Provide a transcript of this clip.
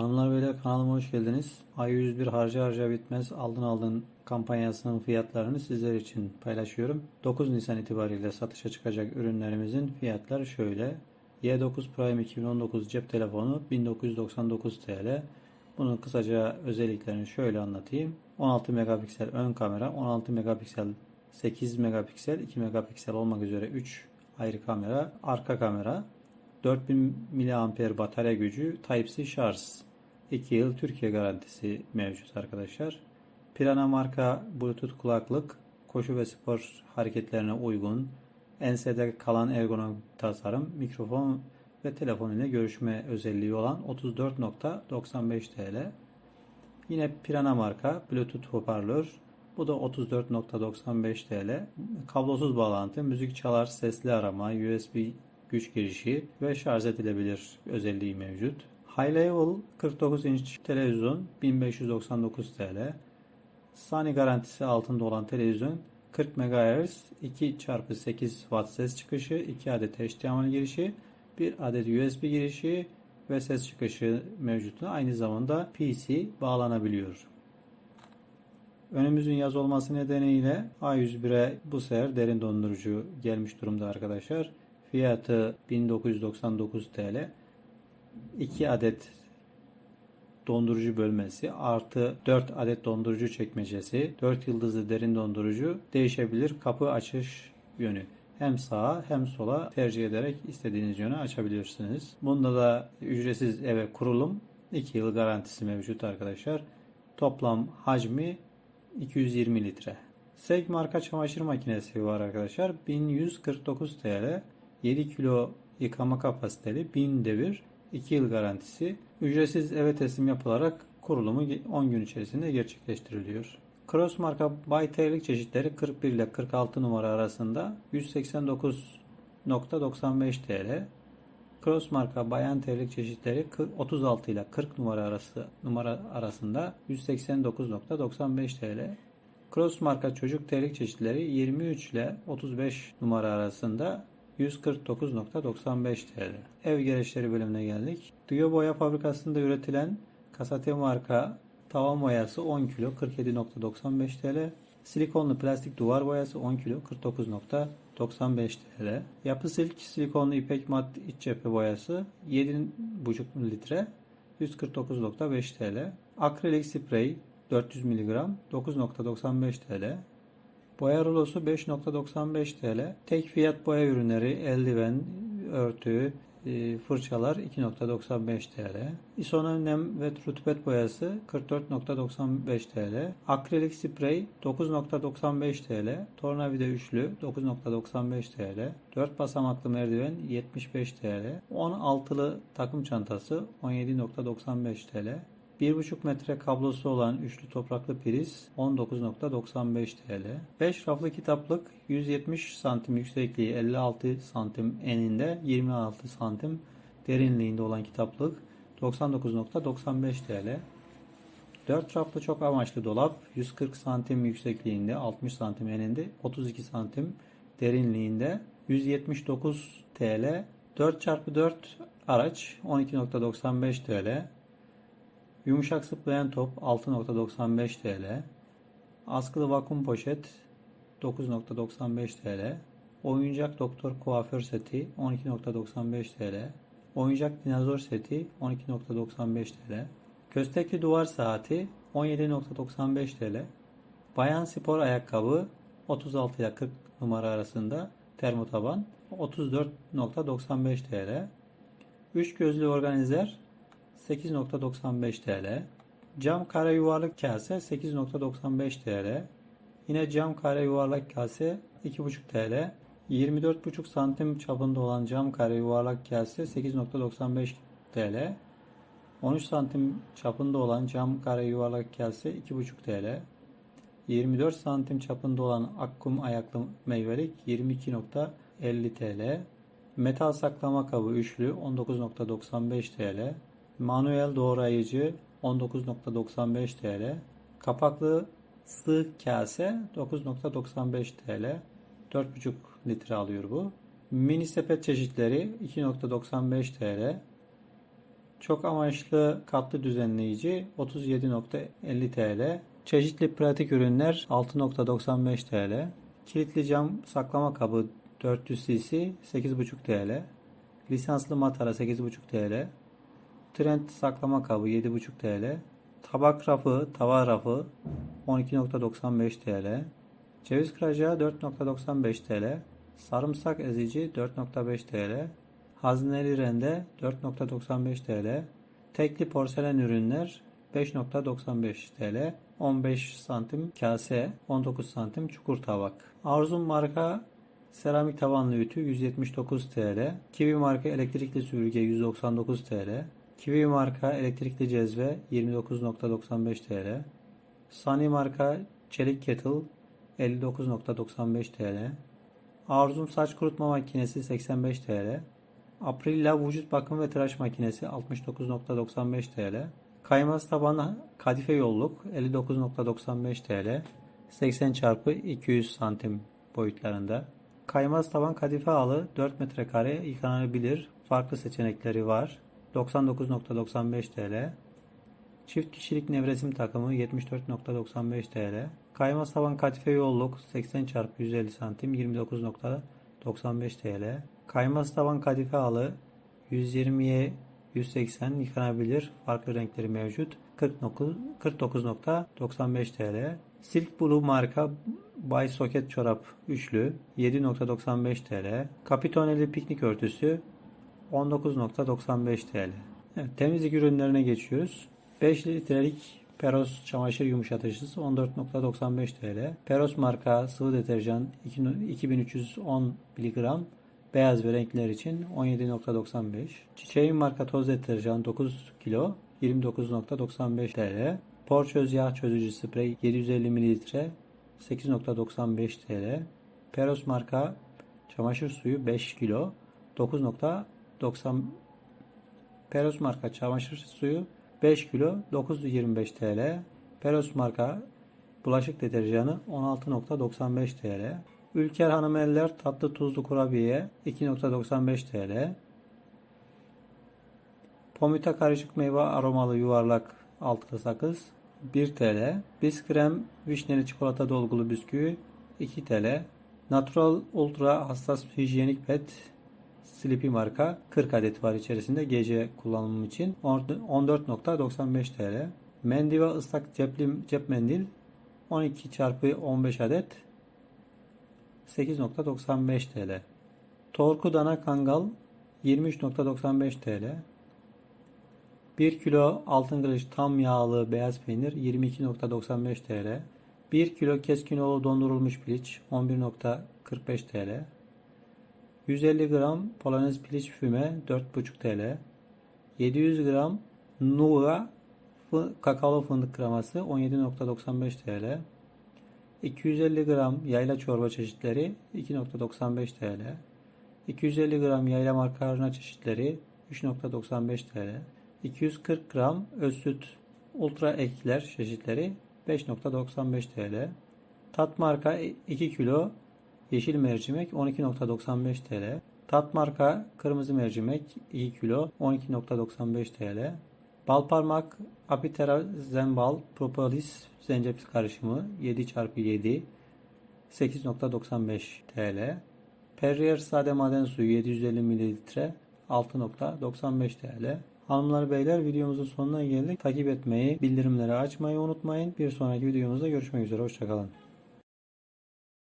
Hanımlar beyler kanalıma hoş geldiniz. A101 harca harca bitmez aldın aldın kampanyasının fiyatlarını sizler için paylaşıyorum. 9 Nisan itibariyle satışa çıkacak ürünlerimizin fiyatları şöyle. Y9 Prime 2019 cep telefonu 1999 TL. Bunun kısaca özelliklerini şöyle anlatayım. 16 megapiksel ön kamera, 16 megapiksel 8 megapiksel, 2 megapiksel olmak üzere 3 ayrı kamera, arka kamera, 4000 mAh batarya gücü, Type-C şarj. 2 yıl Türkiye garantisi mevcut arkadaşlar. Pirana marka Bluetooth kulaklık, koşu ve spor hareketlerine uygun, ensede kalan ergonomik tasarım, mikrofon ve telefon ile görüşme özelliği olan 34.95 TL. Yine Pirana marka Bluetooth hoparlör. Bu da 34.95 TL. Kablosuz bağlantı, müzik çalar, sesli arama, USB güç girişi ve şarj edilebilir özelliği mevcut. High Level 49 inç televizyon 1599 TL. Sony garantisi altında olan televizyon 40 MHz 2x8 Watt ses çıkışı, 2 adet HDMI girişi, 1 adet USB girişi ve ses çıkışı mevcut. Aynı zamanda PC bağlanabiliyor. Önümüzün yaz olması nedeniyle A101'e bu sefer derin dondurucu gelmiş durumda arkadaşlar. Fiyatı 1999 TL. 2 adet dondurucu bölmesi artı 4 adet dondurucu çekmecesi 4 yıldızlı derin dondurucu değişebilir kapı açış yönü hem sağa hem sola tercih ederek istediğiniz yöne açabilirsiniz. Bunda da ücretsiz eve kurulum 2 yıl garantisi mevcut arkadaşlar. Toplam hacmi 220 litre. Seg marka çamaşır makinesi var arkadaşlar. 1149 TL. 7 kilo yıkama kapasiteli 1000 devir 2 yıl garantisi. Ücretsiz eve teslim yapılarak kurulumu 10 gün içerisinde gerçekleştiriliyor. Cross marka bay terlik çeşitleri 41 ile 46 numara arasında 189.95 TL. Cross marka bayan terlik çeşitleri 36 ile 40 numara arası numara arasında 189.95 TL. Cross marka çocuk terlik çeşitleri 23 ile 35 numara arasında 149.95 TL. Ev gereçleri bölümüne geldik. Duyo boya fabrikasında üretilen Kasate marka tavan boyası 10 kilo 47.95 TL. Silikonlu plastik duvar boyası 10 kilo 49.95 TL. Yapı silk silikonlu ipek mat iç cephe boyası 7,5 litre 149.5 TL. Akrilik sprey 400 mg 9.95 TL. Boya rulosu 5.95 TL. Tek fiyat boya ürünleri eldiven, örtü, e, fırçalar 2.95 TL. İsonon nem ve rutubet boyası 44.95 TL. Akrilik sprey 9.95 TL. Tornavida üçlü 9.95 TL. 4 basamaklı merdiven 75 TL. 16'lı takım çantası 17.95 TL. 1,5 metre kablosu olan üçlü topraklı priz 19.95 TL. 5 raflı kitaplık 170 santim yüksekliği 56 santim eninde 26 santim derinliğinde olan kitaplık 99.95 TL. 4 raflı çok amaçlı dolap 140 santim yüksekliğinde 60 santim eninde 32 santim derinliğinde 179 TL. 4x4 araç 12.95 TL. Yumuşak zıplayan top 6.95 TL. Askılı vakum poşet 9.95 TL. Oyuncak doktor kuaför seti 12.95 TL. Oyuncak dinozor seti 12.95 TL. Köstekli duvar saati 17.95 TL. Bayan spor ayakkabı 36 ile 40 numara arasında termotaban 34.95 TL. 3 gözlü organizer 8.95 TL. Cam kare yuvarlak kase 8.95 TL. Yine cam kare yuvarlak kase 2.5 TL. 24.5 santim çapında olan cam kare yuvarlak kase 8.95 TL. 13 santim çapında olan cam kare yuvarlak kase 2.5 TL. 24 santim çapında olan akkum ayaklı meyvelik 22.50 TL. Metal saklama kabı üçlü 19.95 TL. Manuel doğrayıcı 19.95 TL. Kapaklı sığ kase 9.95 TL. 4.5 litre alıyor bu. Mini sepet çeşitleri 2.95 TL. Çok amaçlı katlı düzenleyici 37.50 TL. Çeşitli pratik ürünler 6.95 TL. Kilitli cam saklama kabı 400 cc 8.5 TL. Lisanslı matara 8.5 TL. Trend saklama kabı 7.5 TL. Tabak rafı, tava rafı 12.95 TL. Ceviz kıracağı 4.95 TL. Sarımsak ezici 4.5 TL. Hazneli rende 4.95 TL. Tekli porselen ürünler 5.95 TL. 15 santim kase, 19 santim çukur tabak. Arzum marka seramik tavanlı ütü 179 TL. Kiwi marka elektrikli süpürge 199 TL. Kiwi marka elektrikli cezve 29.95 TL. Sunny marka çelik kettle 59.95 TL. Arzum saç kurutma makinesi 85 TL. Aprilla vücut bakım ve tıraş makinesi 69.95 TL. Kaymaz tabanlı kadife yolluk 59.95 TL. 80 çarpı 200 santim boyutlarında. Kaymaz taban kadife halı 4 metrekare yıkanabilir. Farklı seçenekleri var. 99.95 TL. Çift kişilik nevresim takımı 74.95 TL. Kaymaz taban kadife yolluk 80 x 150 santim 29.95 TL. Kaymaz taban kadife halı 120'ye 180 yıkanabilir. Farklı renkleri mevcut. 49 49.95 TL. Silk Blue marka Bay Soket çorap üçlü 7.95 TL. Kapitoneli piknik örtüsü 19.95 TL. Evet, temizlik ürünlerine geçiyoruz. 5 litrelik Peros çamaşır yumuşatıcısı 14.95 TL. Peros marka sıvı deterjan 2310 mg beyaz ve renkler için 17.95. Çiçeğin marka toz deterjan 9 kilo 29.95 TL. Porçöz yağ çözücü sprey 750 ml 8.95 TL. Peros marka çamaşır suyu 5 kilo 9.90 Peros marka çamaşır suyu 5 kilo 925 TL. Peros marka bulaşık deterjanı 16.95 TL. Ülker Hanımeller tatlı tuzlu kurabiye 2.95 TL. Pomita karışık meyve aromalı yuvarlak altılı sakız 1 TL. Biskrem vişneli çikolata dolgulu bisküvi 2 TL. Natural Ultra hassas hijyenik pet Sleepy marka 40 adet var içerisinde gece kullanımı için 14.95 TL. Mendiva ıslak cepli, cep mendil 12 çarpı 15 adet 8.95 TL. Torku dana kangal 23.95 TL. 1 kilo altın kılıç tam yağlı beyaz peynir 22.95 TL. 1 kilo keskinoğlu dondurulmuş piliç 11.45 TL. 150 gram polonez piliç füme 4.5 TL. 700 gram Nura kakaolu fındık kreması 17.95 TL. 250 gram yayla çorba çeşitleri 2.95 TL. 250 gram yayla makarna çeşitleri 3.95 TL. 240 gram öz süt ultra ekler çeşitleri 5.95 TL. Tat marka 2 kilo yeşil mercimek 12.95 TL. Tat marka kırmızı mercimek 2 kilo 12.95 TL. Bal parmak Apitera Zembal Propolis Zencefil karışımı 7 x 7 8.95 TL. Perrier sade maden suyu 750 ml 6.95 TL. Hanımlar beyler videomuzun sonuna geldik. Takip etmeyi, bildirimleri açmayı unutmayın. Bir sonraki videomuzda görüşmek üzere. Hoşçakalın.